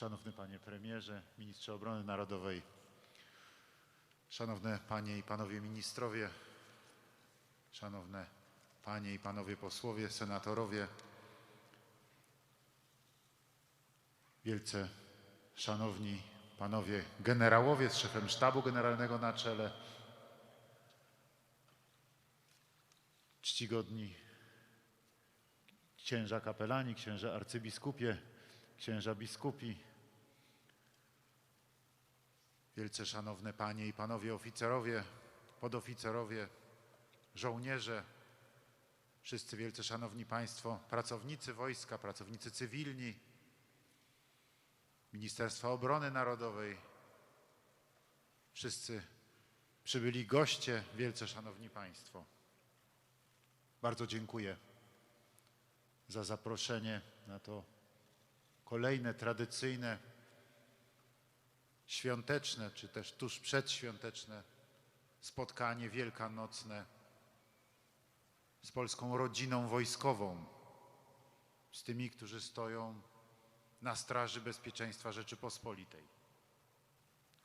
Szanowny Panie Premierze, Ministrze Obrony Narodowej, Szanowne Panie i Panowie Ministrowie, Szanowne Panie i Panowie Posłowie, Senatorowie, Wielce Szanowni Panowie Generałowie z szefem Sztabu Generalnego na czele, czcigodni księża kapelani, księża arcybiskupie, księża biskupi, wielce szanowne panie i panowie oficerowie, podoficerowie, żołnierze, wszyscy wielce szanowni państwo, pracownicy wojska, pracownicy cywilni, Ministerstwa Obrony Narodowej, wszyscy przybyli goście, wielce szanowni państwo. Bardzo dziękuję za zaproszenie na to kolejne tradycyjne, świąteczne, czy też tuż przedświąteczne spotkanie wielkanocne z polską rodziną wojskową, z tymi, którzy stoją na straży bezpieczeństwa Rzeczypospolitej,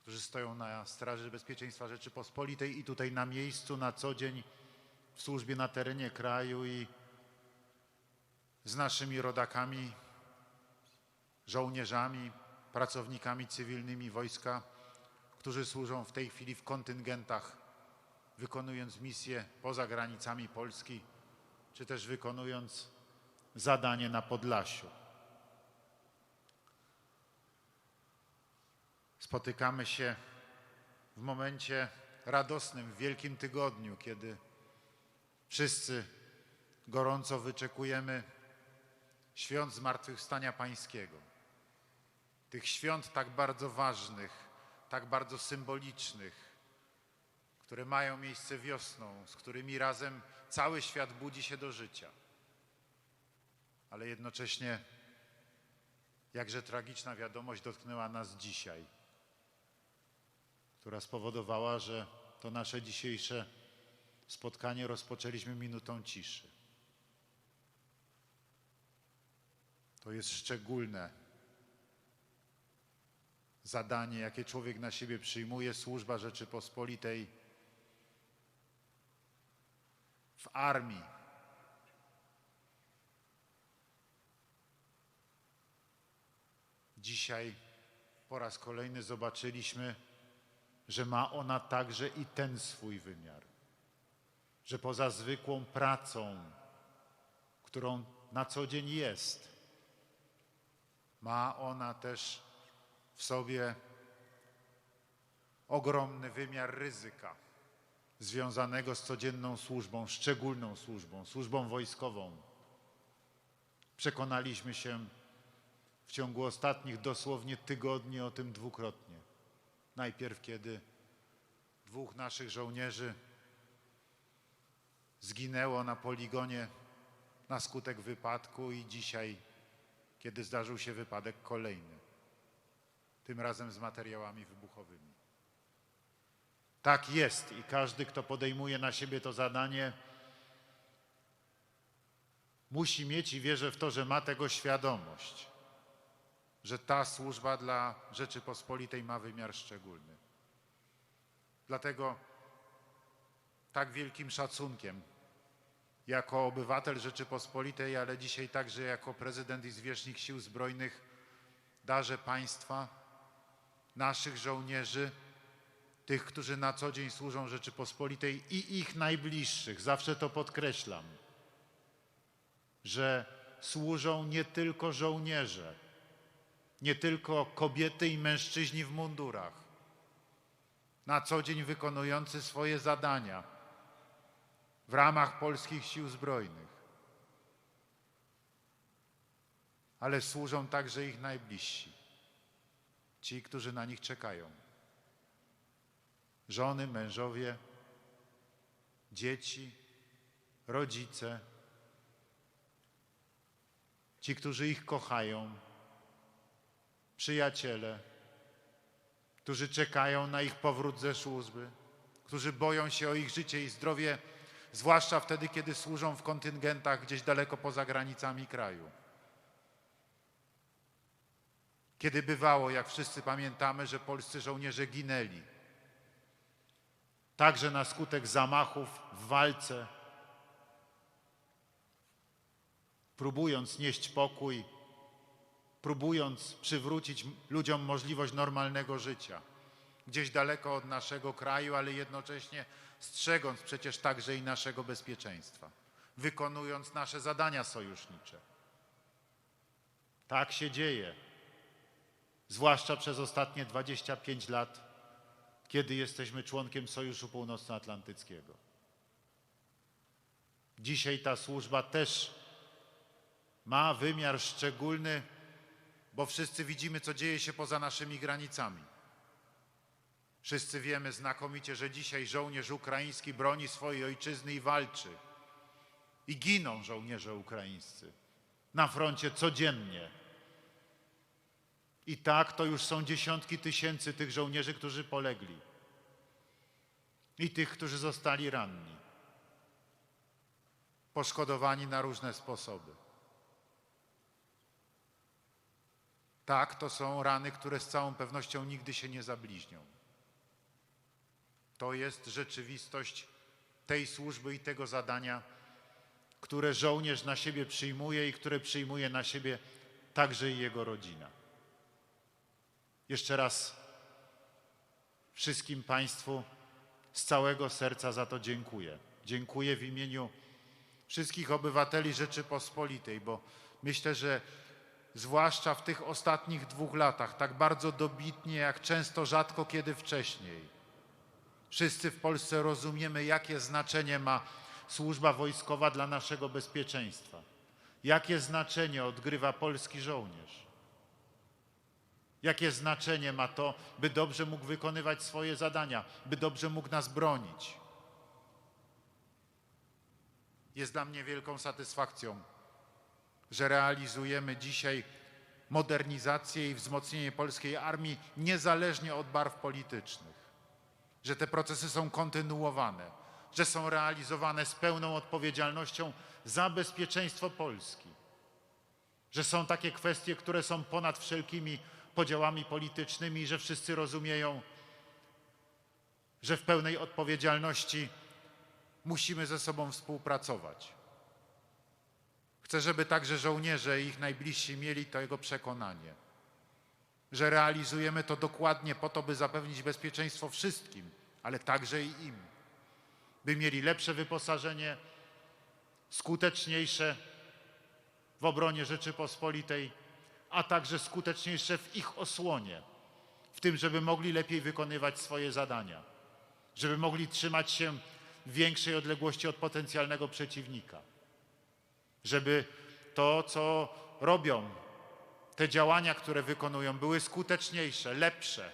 którzy stoją na straży bezpieczeństwa Rzeczypospolitej i tutaj na miejscu na co dzień w służbie na terenie kraju i z naszymi rodakami, żołnierzami, pracownikami cywilnymi wojska, którzy służą w tej chwili w kontyngentach, wykonując misje poza granicami Polski, czy też wykonując zadanie na Podlasiu. Spotykamy się w momencie radosnym, w Wielkim Tygodniu, kiedy wszyscy gorąco wyczekujemy świąt Zmartwychwstania Pańskiego. Tych świąt tak bardzo ważnych, tak bardzo symbolicznych, które mają miejsce wiosną, z którymi razem cały świat budzi się do życia. Ale jednocześnie jakże tragiczna wiadomość dotknęła nas dzisiaj, która spowodowała, że to nasze dzisiejsze spotkanie rozpoczęliśmy minutą ciszy. To jest szczególne zadanie, jakie człowiek na siebie przyjmuje, służba Rzeczypospolitej w armii. Dzisiaj po raz kolejny zobaczyliśmy, że ma ona także i ten swój wymiar. Że poza zwykłą pracą, którą na co dzień jest, ma ona też w sobie ogromny wymiar ryzyka związanego z codzienną służbą, szczególną służbą, służbą wojskową. Przekonaliśmy się w ciągu ostatnich dosłownie tygodni o tym dwukrotnie. Najpierw, kiedy dwóch naszych żołnierzy zginęło na poligonie na skutek wypadku, i dzisiaj, kiedy zdarzył się wypadek kolejny, tym razem z materiałami wybuchowymi. Tak jest i każdy, kto podejmuje na siebie to zadanie, musi mieć i wierzę w to, że ma tego świadomość, że ta służba dla Rzeczypospolitej ma wymiar szczególny. Dlatego tak wielkim szacunkiem jako obywatel Rzeczypospolitej, ale dzisiaj także jako prezydent i zwierzchnik Sił Zbrojnych darzę państwa, naszych żołnierzy, tych, którzy na co dzień służą Rzeczypospolitej i ich najbliższych. Zawsze to podkreślam, że służą nie tylko żołnierze, nie tylko kobiety i mężczyźni w mundurach, na co dzień wykonujący swoje zadania w ramach polskich sił zbrojnych, ale służą także ich najbliżsi, ci, którzy na nich czekają. Żony, mężowie, dzieci, rodzice, ci, którzy ich kochają, przyjaciele, którzy czekają na ich powrót ze służby, którzy boją się o ich życie i zdrowie, zwłaszcza wtedy, kiedy służą w kontyngentach gdzieś daleko poza granicami kraju. Kiedy bywało, jak wszyscy pamiętamy, że polscy żołnierze ginęli. Także na skutek zamachów w walce, próbując nieść pokój, próbując przywrócić ludziom możliwość normalnego życia, gdzieś daleko od naszego kraju, ale jednocześnie strzegąc przecież także i naszego bezpieczeństwa, wykonując nasze zadania sojusznicze. Tak się dzieje, zwłaszcza przez ostatnie 25 lat, kiedy jesteśmy członkiem Sojuszu Północnoatlantyckiego. Dzisiaj ta służba też ma wymiar szczególny, bo wszyscy widzimy, co dzieje się poza naszymi granicami. Wszyscy wiemy znakomicie, że dzisiaj żołnierz ukraiński broni swojej ojczyzny i walczy. I giną żołnierze ukraińscy na froncie codziennie. I tak to już są dziesiątki tysięcy tych żołnierzy, którzy polegli. I tych, którzy zostali ranni. Poszkodowani na różne sposoby. Tak, to są rany, które z całą pewnością nigdy się nie zabliźnią. To jest rzeczywistość tej służby i tego zadania, które żołnierz na siebie przyjmuje i które przyjmuje na siebie także i jego rodzina. Jeszcze raz wszystkim Państwu z całego serca za to dziękuję. Dziękuję w imieniu wszystkich obywateli Rzeczypospolitej, bo myślę, że zwłaszcza w tych ostatnich dwóch latach, tak bardzo dobitnie, jak często rzadko kiedy wcześniej, wszyscy w Polsce rozumiemy, jakie znaczenie ma służba wojskowa dla naszego bezpieczeństwa. Jakie znaczenie odgrywa polski żołnierz. Jakie znaczenie ma to, by dobrze mógł wykonywać swoje zadania, by dobrze mógł nas bronić. Jest dla mnie wielką satysfakcją, że realizujemy dzisiaj modernizację i wzmocnienie polskiej armii niezależnie od barw politycznych. Że te procesy są kontynuowane, że są realizowane z pełną odpowiedzialnością za bezpieczeństwo Polski. Że są takie kwestie, które są ponad wszelkimi podziałami politycznymi że wszyscy rozumieją, że w pełnej odpowiedzialności musimy ze sobą współpracować. Chcę, żeby także żołnierze i ich najbliżsi mieli to jego przekonanie, że realizujemy to dokładnie po to, by zapewnić bezpieczeństwo wszystkim, ale także i im, by mieli lepsze wyposażenie, skuteczniejsze w obronie Rzeczypospolitej, a także skuteczniejsze w ich osłonie, w tym, żeby mogli lepiej wykonywać swoje zadania, żeby mogli trzymać się większej odległości od potencjalnego przeciwnika żeby to, co robią, te działania, które wykonują, były skuteczniejsze, lepsze,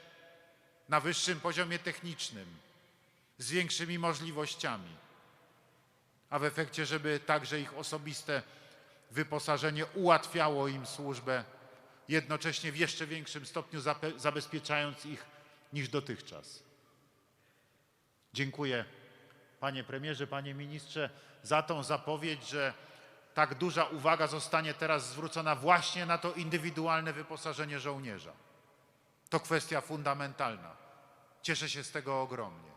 na wyższym poziomie technicznym, z większymi możliwościami, a w efekcie, żeby także ich osobiste wyposażenie ułatwiało im służbę, jednocześnie w jeszcze większym stopniu zabezpieczając ich niż dotychczas. Dziękuję, panie premierze, panie ministrze, za tą zapowiedź, że tak duża uwaga zostanie teraz zwrócona właśnie na to indywidualne wyposażenie żołnierza. To kwestia fundamentalna. Cieszę się z tego ogromnie.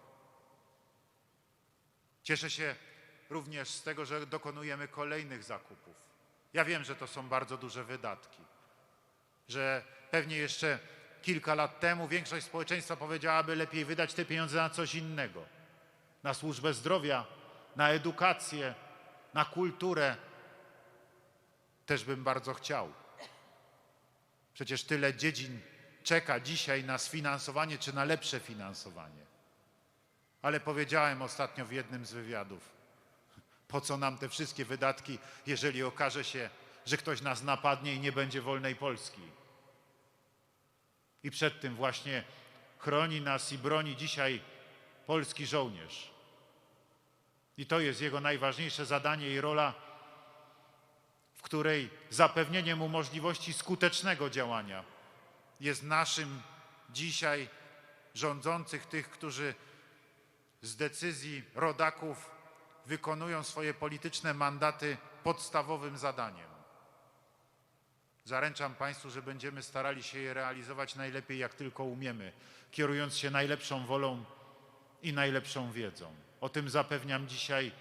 Cieszę się również z tego, że dokonujemy kolejnych zakupów. Ja wiem, że to są bardzo duże wydatki, że pewnie jeszcze kilka lat temu większość społeczeństwa powiedziałaby lepiej wydać te pieniądze na coś innego. Na służbę zdrowia, na edukację, na kulturę, też bym bardzo chciał. Przecież tyle dziedzin czeka dzisiaj na sfinansowanie czy na lepsze finansowanie. Ale powiedziałem ostatnio w jednym z wywiadów, po co nam te wszystkie wydatki, jeżeli okaże się, że ktoś nas napadnie i nie będzie wolnej Polski. I przed tym właśnie chroni nas i broni dzisiaj polski żołnierz. I to jest jego najważniejsze zadanie i rola której zapewnienie mu możliwości skutecznego działania jest naszym dzisiaj rządzących, tych, którzy z decyzji rodaków wykonują swoje polityczne mandaty podstawowym zadaniem. Zaręczam Państwu, że będziemy starali się je realizować najlepiej, jak tylko umiemy, kierując się najlepszą wolą i najlepszą wiedzą. O tym zapewniam dzisiaj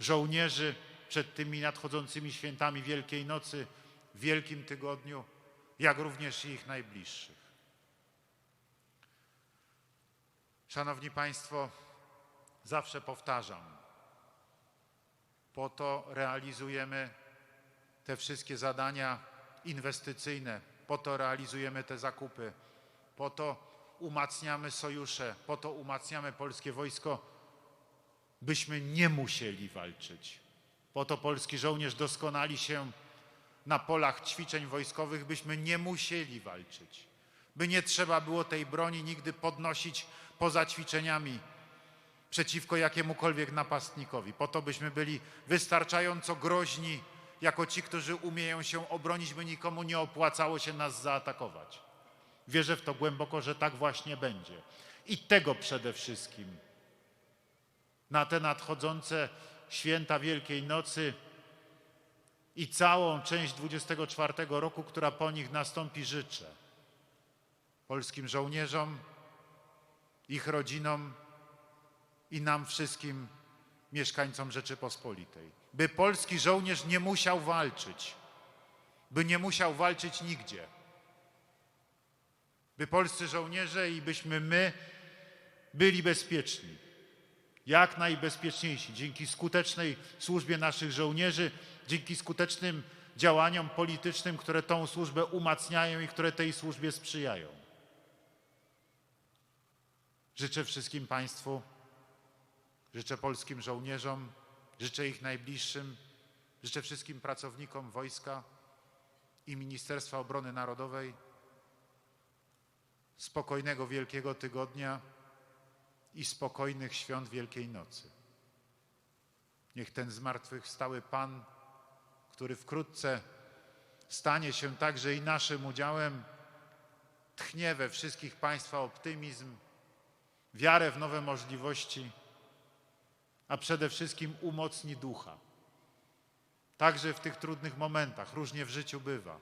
żołnierzy przed tymi nadchodzącymi świętami Wielkiej Nocy, Wielkim Tygodniu, jak również ich najbliższych. Szanowni Państwo, zawsze powtarzam, po to realizujemy te wszystkie zadania inwestycyjne, po to realizujemy te zakupy, po to umacniamy sojusze, po to umacniamy polskie wojsko, byśmy nie musieli walczyć. Po to polski żołnierz doskonali się na polach ćwiczeń wojskowych, byśmy nie musieli walczyć. By nie trzeba było tej broni nigdy podnosić poza ćwiczeniami przeciwko jakiemukolwiek napastnikowi. Po to byśmy byli wystarczająco groźni jako ci, którzy umieją się obronić, by nikomu nie opłacało się nas zaatakować. Wierzę w to głęboko, że tak właśnie będzie. I tego przede wszystkim na te nadchodzące święta Wielkiej Nocy i całą część 24 roku, która po nich nastąpi, życzę. Polskim żołnierzom, ich rodzinom i nam wszystkim, mieszkańcom Rzeczypospolitej. By polski żołnierz nie musiał walczyć, by nie musiał walczyć nigdzie. By polscy żołnierze i byśmy my byli bezpieczni jak najbezpieczniejsi dzięki skutecznej służbie naszych żołnierzy, dzięki skutecznym działaniom politycznym, które tą służbę umacniają i które tej służbie sprzyjają. Życzę wszystkim Państwu, życzę polskim żołnierzom, życzę ich najbliższym, życzę wszystkim pracownikom wojska i Ministerstwa Obrony Narodowej spokojnego Wielkiego Tygodnia i spokojnych świąt Wielkiej Nocy. Niech ten zmartwychwstały Pan, który wkrótce stanie się także i naszym udziałem, tchnie we wszystkich Państwa optymizm, wiarę w nowe możliwości, a przede wszystkim umocni ducha. Także w tych trudnych momentach, różnie w życiu bywa.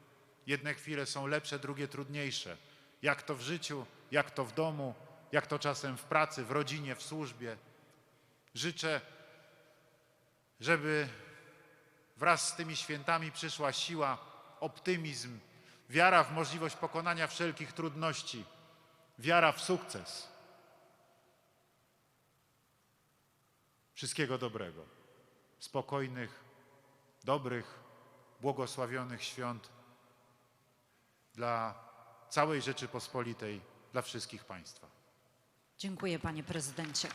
Jedne chwile są lepsze, drugie trudniejsze. Jak to w życiu, jak to w domu, jak to czasem w pracy, w rodzinie, w służbie. Życzę, żeby wraz z tymi świętami przyszła siła, optymizm, wiara w możliwość pokonania wszelkich trudności, wiara w sukces. Wszystkiego dobrego, spokojnych, dobrych, błogosławionych świąt dla całej Rzeczypospolitej, dla wszystkich Państwa. Dziękuję panie prezydencie.